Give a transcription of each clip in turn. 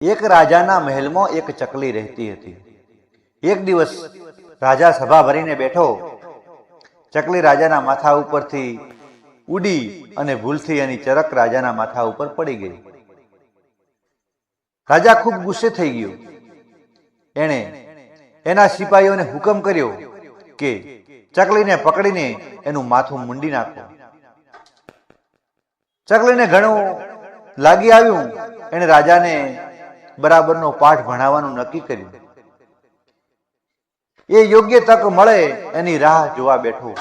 એક રાજાના મહેલમાં એક ચકલી રહેતી હતી. એક દિવસ રાજા સભા ભરીને બેઠો. ચકલી રાજાના માથા ઉપરથી ઉડી અને ભૂલથી એની ચરક રાજાના માથા ઉપર પડી ગઈ. રાજા ખૂબ ગુસ્સે થઈ ગયો. એણે એના સિપાહીઓને હુકમ કર્યો કે ચકલીને પકડીને એનું માથું મુંડી નાખો. ચકલીને ઘણું લાગી આવ્યું. એણે રાજાને બરાબરનો પાઠ ભણાવવાનું નક્કી કર્યું. એ યોગ્ય તક મળે એની રાહ જોવા બેઠો.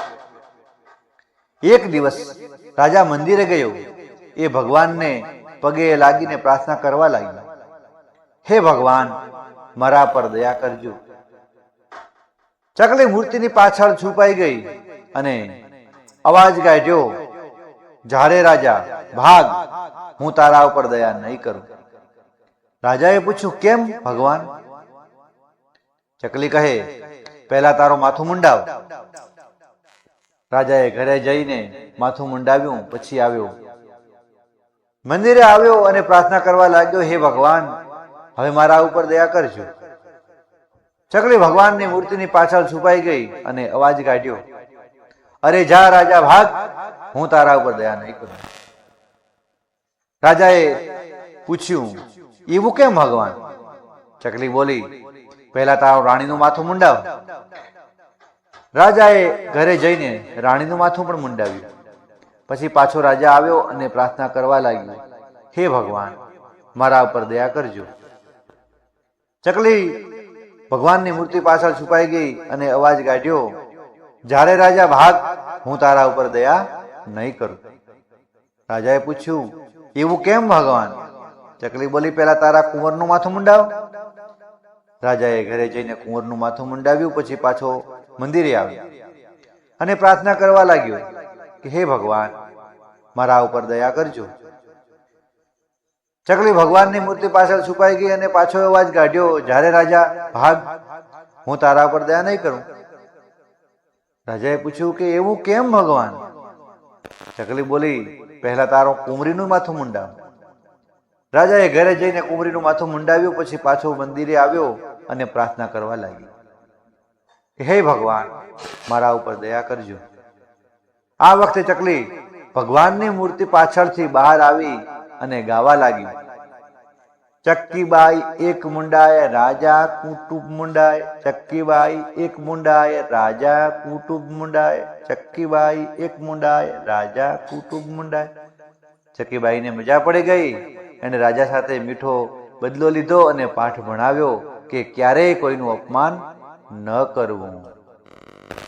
એક દિવસ રાજા મંદિરે ગયો. એ ભગવાનને પગે લાગીને પ્રાર્થના કરવા લાગ્યો. હે ભગવાન, મારા પર દયા કરજો. ચકલી મૂર્તિની પાછળ છુપાઈ ગઈ અને અવાજ કાઢ્યો જારે રાજા, ભાગ. હું તારા ઉપર દયા નહીં કરું. રાજાએ પૂછ્યું, કેમ ભગવાન? ચકલી કહે, પહેલા તારો માથું મુંડાવ. રાજાએ ઘરે જઈને માથું મુંડાવ્યું, પછી આવ્યો. મંદિરે આવ્યો અને પ્રાર્થના કરવા લાગ્યો, હે ભગવાન, હવે મારા ઉપર દયા કરજો. ચકલી ભગવાનની મૂર્તિની પાછળ છુપાઈ ગઈ અને અવાજ કાઢ્યો, અરે જા રાજા ભાગ, હું તારા ઉપર દયા નહીં કરું. રાજાએ પૂછ્યું એવું કેમ ભગવાન? ચકલી બોલી, પહેલા તારો રાણીનું માથું મુંડાવ. રાજાએ ઘરે જઈને રાણીનું માથું પણ મુંડાવ્યું. પછી પાછો રાજા આવ્યો અને પ્રાર્થના કરવા લાગ્યો, હે ભગવાન, મારા ઉપર દયા કરજો. ચકલી ભગવાનની મૂર્તિ પાછળ છુપાઈ ગઈ અને અવાજ કાઢ્યો, જ્યારે રાજા ભાગ, હું તારા ઉપર દયા નહીં કરું. રાજાએ પૂછ્યું એવું કેમ ભગવાન? ચકલી બોલી પહેલા તારા કુંવરનું માથું મુંડાવ. રાજાએ ઘરે જઈને કુંવરનું માથું મુંડાવ્યું, પછી પાછો મંદિરે આવ્યો અને પ્રાર્થના કરવા લાગ્યો કે, હે ભગવાન, મારા ઉપર દયા કરજો. ચકલી ભગવાનની મૂર્તિ પાછળ છુપાઈ ગઈ અને પાછો અવાજ કાઢ્યો, જ્યારે રાજા, ભાગ, હું તારા ઉપર દયા નહીં કરું. રાજાએ પૂછ્યું કે, એવું કેમ ભગવાન? ચકલી બોલી, પહેલા તારો કુમરીનું માથું મુંડાવ. રાજાએ ઘરે જઈને કુંવરીનું માથું મુંડાવ્યું, પછી પાછો મંદિરે આવ્યો અને પ્રાર્થના કરવા લાગ્યો હે ભગવાન, મારા ઉપર દયા કરજો. આ વખતે ચકલી ભગવાનની મૂર્તિ પાછળથી બહાર આવી અને ગાવા લાગી ચક્કીબાઈ એક મુંડાય રાજા કુટુંબ મુંડાય ચક્કીબાઈ એક મુંડાય રાજા કુટુંબ મુંડાય ચક્કીબાઈ એક મુંડાય રાજા કુટુંબ મુંડાય ચક્કીબાઈને મજા પડી ગઈ. એને રાજા સાથે મીઠો બદલો લીધો અને પાઠ ભણાવ્યો કે ક્યારેય કોઈનું અપમાન ન કરવું.